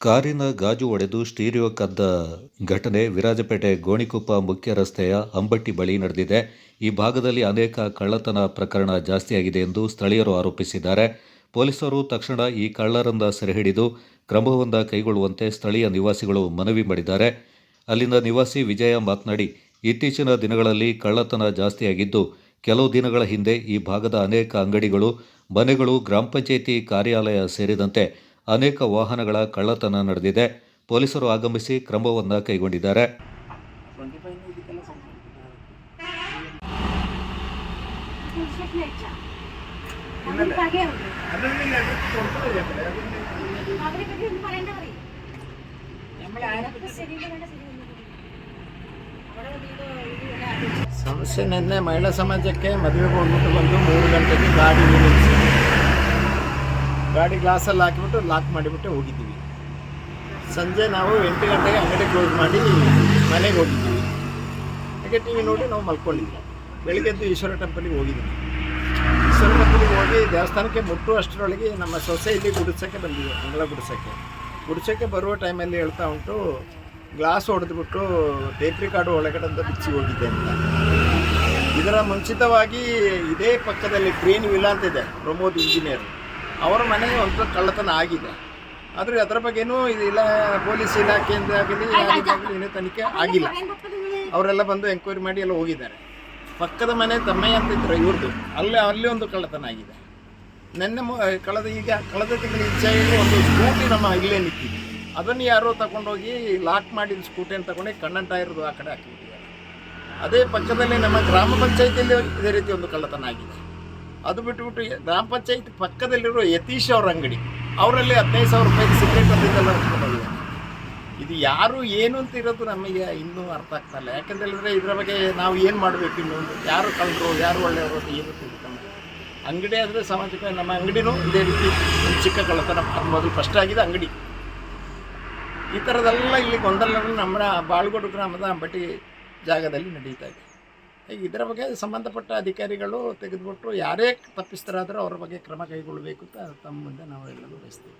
ಕಾರಿನ ಗಾಜು ಒಡೆದು ಸ್ಟೀರಿಯೋ ಕದ್ದ ಘಟನೆ ವಿರಾಜಪೇಟೆ ಗೋಣಿಕೊಪ್ಪ ಮುಖ್ಯ ರಸ್ತೆಯ ಅಂಬಟ್ಟಿ ಬಳಿ ನಡೆದಿದೆ. ಈ ಭಾಗದಲ್ಲಿ ಅನೇಕ ಕಳ್ಳತನ ಪ್ರಕರಣ ಜಾಸ್ತಿಯಾಗಿದೆ ಎಂದು ಸ್ಥಳೀಯರು ಆರೋಪಿಸಿದ್ದಾರೆ. ಪೊಲೀಸರು ತಕ್ಷಣ ಈ ಕಳ್ಳರನ್ನ ಸೆರೆಹಿಡಿದು ಕ್ರಮವೊಂದ ಕೈಗೊಳ್ಳುವಂತೆ ಸ್ಥಳೀಯ ನಿವಾಸಿಗಳು ಮನವಿ ಮಾಡಿದ್ದಾರೆ. ಅಲ್ಲಿನ ನಿವಾಸಿ ವಿಜಯ ಮಾತನಾಡಿ, ಇತ್ತೀಚಿನ ದಿನಗಳಲ್ಲಿ ಕಳ್ಳತನ ಜಾಸ್ತಿಯಾಗಿದ್ದು, ಕೆಲವು ದಿನಗಳ ಹಿಂದೆ ಈ ಭಾಗದ ಅನೇಕ ಅಂಗಡಿಗಳು, ಮನೆಗಳು, ಗ್ರಾಮ ಪಂಚಾಯಿತಿ ಕಾರ್ಯಾಲಯ ಸೇರಿದಂತೆ ಅನೇಕ ವಾಹನಗಳ ಕಳ್ಳತನ ನಡೆದಿದೆ. ಪೊಲೀಸರು ಆಗಮಿಸಿ ಕ್ರಮವನ್ನು ಕೈಗೊಂಡಿದ್ದಾರೆ. ಸಮಸ್ಯೆ ನಿನ್ನೆ ಮಹಿಳಾ ಸಮಾಜಕ್ಕೆ ಮದುವೆಗೆ ಹೋಗ್ಬಿಟ್ಟು ಬಂದು ಮೂರು ಗಂಟೆಗೆ ಗಾಡಿ ನಿಲ್ಲಿಸಿದೆ ಗಾಡಿ ಗ್ಲಾಸಲ್ಲಿ ಹಾಕಿಬಿಟ್ಟು ಲಾಕ್ ಮಾಡಿಬಿಟ್ಟು ಹೋಗಿದ್ದೀವಿ. ಸಂಜೆ ನಾವು ಎಂಟು ಗಂಟೆಗೆ ಅಂಗಡಿ ಕ್ಲೋಸ್ ಮಾಡಿ ಮನೆಗೆ ಹೋಗಿದ್ದೀವಿ. ಹಾಗೆ ಟಿ ವಿ ನೋಡಿ ನಾವು ಮಲ್ಕೊಂಡಿದ್ವಿ. ಬೆಳಿಗ್ಗೆದ್ದು ಈಶ್ವರ ಟೆಂಪಲಿಗೆ ಹೋಗಿದ್ದೀವಿ ಈಶ್ವರ ಟೆಂಪಲಿಗೆ ಹೋಗಿ ದೇವಸ್ಥಾನಕ್ಕೆ ಮುಟ್ಟು ಅಷ್ಟರೊಳಗೆ ನಮ್ಮ ಸೊಸೆ ಇಲ್ಲಿ ಗುಡಿಸೋಕ್ಕೆ ಬಂದಿದೆ ಅಂಗಳ ಗುಡಿಸೋಕ್ಕೆ. ಗುಡಿಸೋಕ್ಕೆ ಬರುವ ಟೈಮಲ್ಲಿ ಹೇಳ್ತಾ ಉಂಟು ಗ್ಲಾಸ್ ಹೊಡೆದ್ಬಿಟ್ಟು ಟೇಪ್ ರಿಕಾರ್ಡು ಒಳಗಡೆಯಿಂದ ಬಿಚ್ಚಿ ಹೋಗಿದ್ದೆ ಅಂತ. ಇದರ ಮುಂಚಿತವಾಗಿ ಇದೇ ಪಕ್ಕದಲ್ಲಿ ಗ್ರೀನ್ ಅಂತ ಇದೆ, ಪ್ರಮೋದ್ ಇಂಜಿನಿಯರ್ ಅವರ ಮನೆ ಒಂದು ಕಳ್ಳತನ ಆಗಿದೆ. ಆದರೆ ಅದರ ಬಗ್ಗೆನೂ ಇಲ್ಲ ಪೊಲೀಸ್ ಇಲಾಖೆಯಿಂದ ಆಗಲಿ ಏನೂ ತನಿಖೆ ಆಗಿಲ್ಲ. ಅವರೆಲ್ಲ ಬಂದು ಎಂಕ್ವೈರಿ ಮಾಡಿ ಎಲ್ಲ ಹೋಗಿದ್ದಾರೆ. ಪಕ್ಕದ ಮನೆ ತಮ್ಮಯ್ಯ ಅಂತ ಇದ್ರೆ ಇವ್ರದ್ದು ಅಲ್ಲೇ ಅಲ್ಲಿ ಒಂದು ಕಳ್ಳತನ ಆಗಿದೆ. ನೆನ್ನೆ ಕಳೆದ ಈಗ ಕಳೆದ ತಿಂಗಳ ಇಚ್ಛೆಯಲ್ಲಿ ಒಂದು ಸ್ಕೂಟಿ ನಮ್ಮ ಇಲ್ಲೇ ನಿಂತಿದೆ. ಅದನ್ನು ಯಾರೋ ತಗೊಂಡೋಗಿ ಲಾಕ್ ಮಾಡಿದ ಸ್ಕೂಟಿಯನ್ನು ತಗೊಂಡು ಕಣ್ಣನ್ ಟೈರ್ದು ಆ ಕಡೆ ಹಾಕಿಬಿಟ್ಟಿದ್ದಾರೆ. ಅದೇ ಪಕ್ಕದಲ್ಲಿ ನಮ್ಮ ಗ್ರಾಮ ಪಂಚಾಯಿತಿಯಲ್ಲಿ ಇದೇ ರೀತಿ ಒಂದು ಕಳ್ಳತನ ಆಗಿದೆ. ಅದು ಬಿಟ್ಟುಬಿಟ್ಟು ಗ್ರಾಮ ಪಂಚಾಯತ್ ಪಕ್ಕದಲ್ಲಿರೋ ಯತೀಶ್ ಅವ್ರ ಅಂಗಡಿ. ಅವರಲ್ಲಿ ಹದಿನೈದು ಸಾವಿರ ರೂಪಾಯಿ ಸಿಗರೇಟ್ ಅಂತಿದ್ದೆಲ್ಲ ಹೋಗಿದ್ದಾರೆ ಇದು ಯಾರು ಏನು ಅಂತ ಇರೋದು ನಮಗೆ ಇನ್ನೂ ಅರ್ಥ ಆಗ್ತಾ ಇಲ್ಲ. ಯಾಕಂತೇಳಿದ್ರೆ ಇದರ ಬಗ್ಗೆ ನಾವು ಏನು ಮಾಡಬೇಕು ಇನ್ನು? ಯಾರು ಕಳ್ಳರು ಯಾರು ಒಳ್ಳೆಯವರು ಅಂತ ಏನು ತಿಳ್ಕೊಂಡು ಅಂಗಡಿ ಆದರೆ ಸಾಮಾಜಿಕ ನಮ್ಮ ಅಂಗಡಿನೂ ಇದೇ ರೀತಿ ಚಿಕ್ಕ ಕಳ್ಳತನ ಮೊದಲು ಫಸ್ಟ್ ಆಗಿದೆ ಅಂಗಡಿ. ಈ ಥರದೆಲ್ಲ ಇಲ್ಲಿ ಗೊಂದಲಗಳು ನಮ್ಮ ಬಾಳ್ಗೋಡು ಗ್ರಾಮದ ಬಟ್ಟಿ ಜಾಗದಲ್ಲಿ ನಡೀತಾ ಇದೆ. ಇದರ ಬಗ್ಗೆ ಸಂಬಂಧಪಟ್ಟ ಅಧಿಕಾರಿಗಳು ತೆಗೆದುಬಿಟ್ಟು ಯಾರೇ ತಪ್ಪಿಸ್ತರಾದರೂ ಅವರ ಬಗ್ಗೆ ಕ್ರಮ ಕೈಗೊಳ್ಳಬೇಕು ಅಂತ ತಮ್ಮ ಮುಂದೆ ನಾವು ಹೇಳಲು ಬಯಸ್ತೀವಿ.